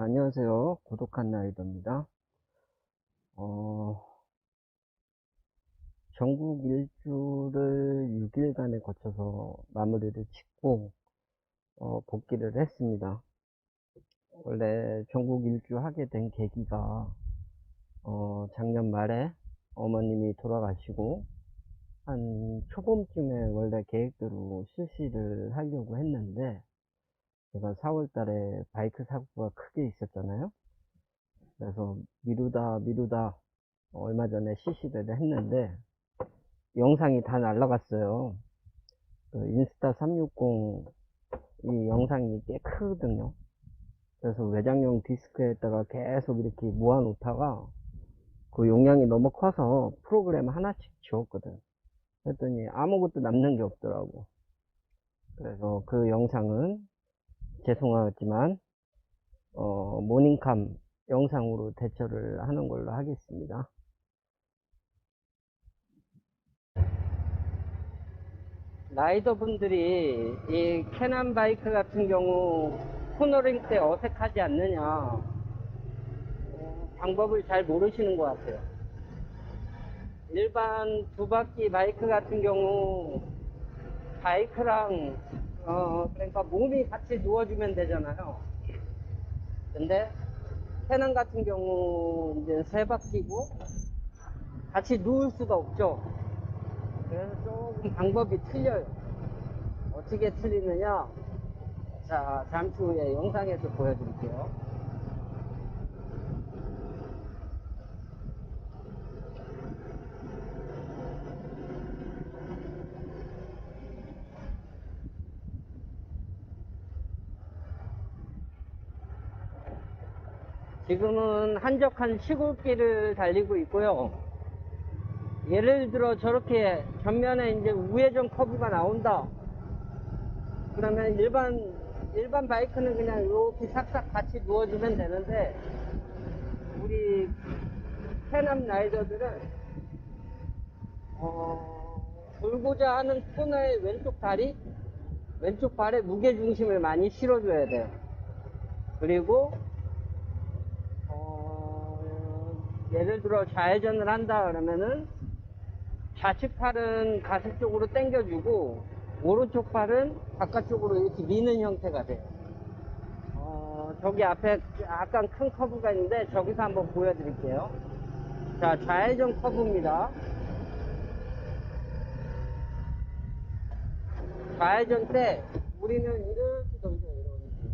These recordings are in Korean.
안녕하세요. 고독한 라이더입니다. 어, 전국 일주를 6일간에 거쳐서 마무리를 짓고, 어, 복귀를 했습니다. 원래 전국 일주 하게 된 계기가, 어, 작년 말에 어머님이 돌아가시고, 한 초봄쯤에 원래 계획대로 실시를 하려고 했는데, 제가 4월 달에 바이크 사고가 크게 있었잖아요. 그래서 미루다 미루다 얼마 전에 실시를 했는데 영상이 다 날라갔어요. 그 인스타 360 이 영상이 꽤 크거든요. 그래서 외장용 디스크에다가 계속 이렇게 모아 놓다가 그 용량이 너무 커서 프로그램 하나씩 지웠거든. 그랬더니 아무것도 남는 게 없더라고. 그래서 그 영상은 죄송하지만 어, 모닝캄 영상으로 대처를 하는 걸로 하겠습니다. 라이더 분들이 이 캐난 바이크 같은 경우 코너링 때 어색하지 않느냐 어, 방법을 잘 모르시는 것 같아요. 일반 두 바퀴 바이크 같은 경우 바이크랑 어 그러니까 몸이 같이 누워주면 되잖아요. 근데 캐논 같은 경우 이제 세 바퀴고 같이 누울 수가 없죠. 그래서 조금 방법이 틀려요. 어떻게 틀리느냐? 자 잠시 후에 영상에서 보여드릴게요. 지금은 한적한 시골길을 달리고 있고요. 예를 들어 저렇게 전면에 이제 우회전 커브가 나온다. 그러면 일반 일반 바이크는 그냥 이렇게 싹싹 같이 누워주면 되는데 우리 캐남 라이더들은 어, 돌고자 하는 코너의 왼쪽 다리, 왼쪽 발에 무게 중심을 많이 실어줘야 돼요. 그리고 예를 들어 좌회전을 한다 그러면은 좌측 팔은 가슴 쪽으로 당겨주고 오른쪽 팔은 바깥쪽으로 이렇게 미는 형태가 돼요. 어, 저기 앞에 약간 큰 커브가 있는데 저기서 한번 보여드릴게요. 자, 좌회전 커브입니다. 좌회전 때 우리는 이렇게 던져요. 이렇게.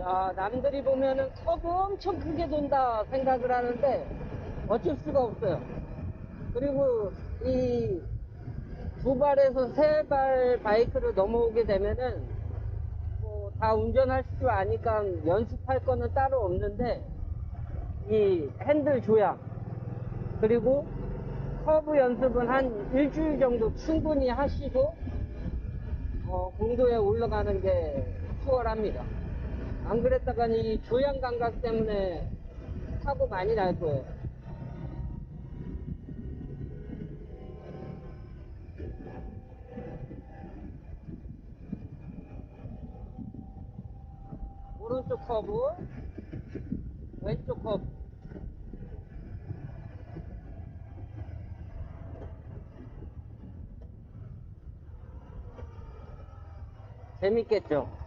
야, 남들이 보면은 커브 엄청 크게 돈다 생각을 하는데 어쩔 수가 없어요. 그리고 이 두 발에서 세 발 바이크를 넘어오게 되면은 뭐 다 운전할 줄 아니까 연습할 거는 따로 없는데 이 핸들 조향 그리고 커브 연습은 한 일주일 정도 충분히 하시고 어, 공도에 올라가는 게 수월합니다. 안 그랬다간 이 조향 감각 때문에 사고 많이 날 거예요. 오른쪽 커브, 왼쪽 커브. 재밌겠죠?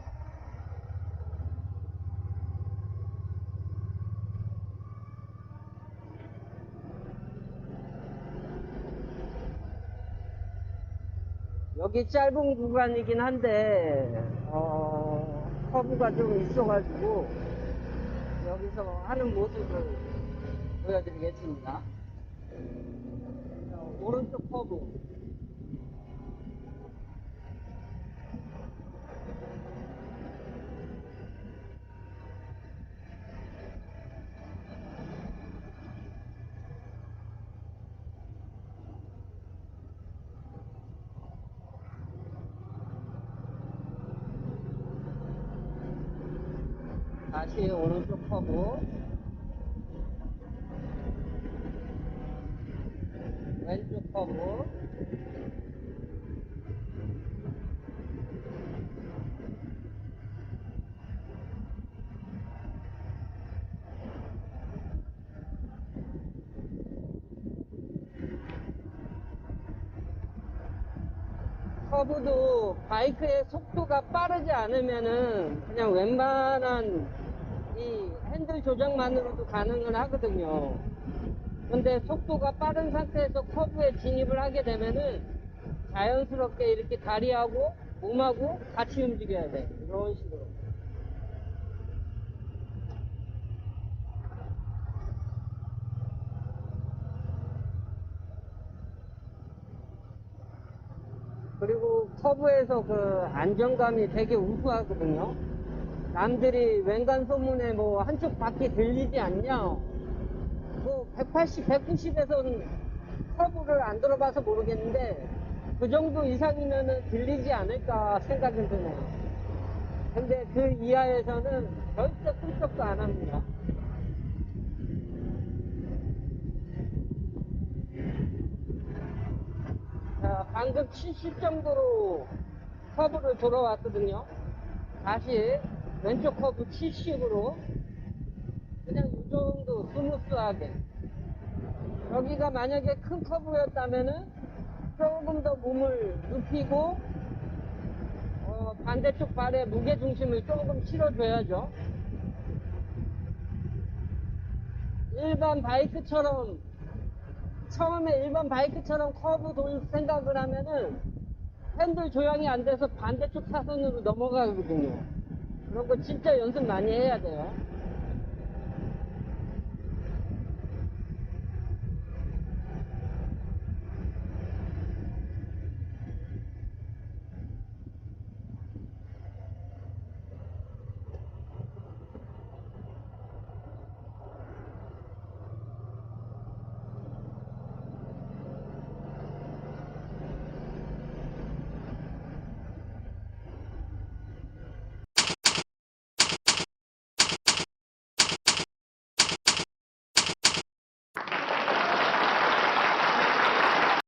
여기 짧은 구간이긴 한데 어, 커브가 좀 있어가지고 여기서 하는 모습을 보여드리겠습니다. 자, 오른쪽 커브 다시 오른쪽 커브 왼쪽 커브 커브도 바이크의 속도가 빠르지 않으면은 그냥 웬만한 이 핸들 조정만으로도 가능은 하거든요. 근데 속도가 빠른 상태에서 커브에 진입을 하게 되면은 자연스럽게 이렇게 다리하고 몸하고 같이 움직여야 돼. 이런 식으로. 그리고 커브에서 그 안정감이 되게 우수하거든요. 남들이 웬간 소문에 뭐 한쪽 바퀴 들리지 않냐? 뭐 180, 190에서는 커브를 안 들어봐서 모르겠는데 그 정도 이상이면은 들리지 않을까 생각은 드네요. 근데 그 이하에서는 절대 꿈쩍도 안 합니다. 자, 방금 70 정도로 커브를 돌아왔거든요. 다시 왼쪽 커브 70으로 그냥 이 정도 스무스하게. 여기가 만약에 큰 커브였다면은 조금 더 몸을 눕히고 어, 반대쪽 발에 무게 중심을 조금 실어줘야죠. 일반 바이크처럼 처음에 일반 바이크처럼 커브 돌 생각을 하면은 핸들 조향이 안 돼서 반대쪽 차선으로 넘어가거든요. 거 진짜 연습 많이 해야 돼요.